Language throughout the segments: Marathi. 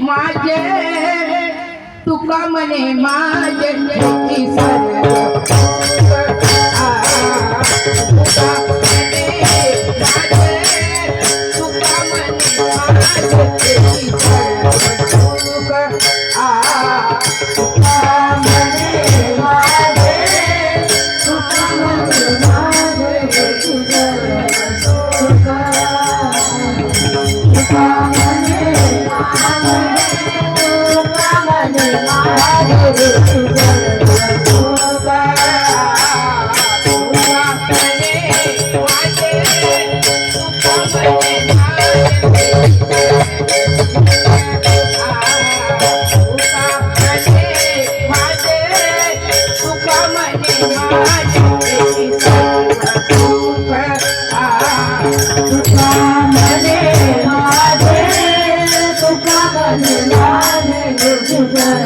माझे तुका म्हणे माझे तुका म्हणे माझे, तुका आ, i Thank you.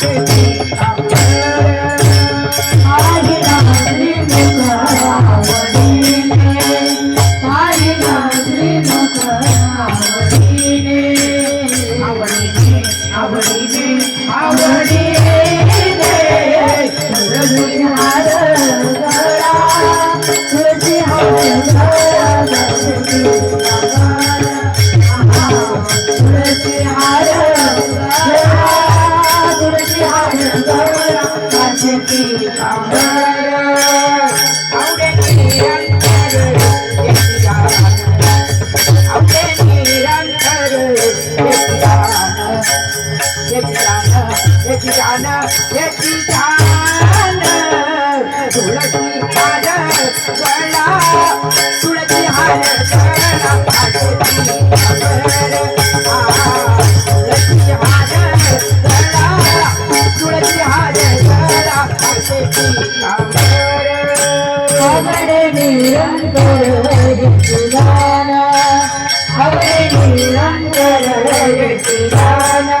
काशती कांबर तुळशी हार अमरे निरंतर हरिदाना अमरे निरंतर हरिदाना